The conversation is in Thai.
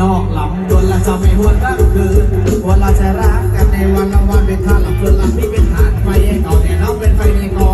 นอกหลับดนละจะไม่หวนรักคืนวันละจะรักกันในวันละวันเป็นท่าหลับคืนหลับที่เป็นฐานไฟเองเก่าแน่ยเราเป็นไฟในกอง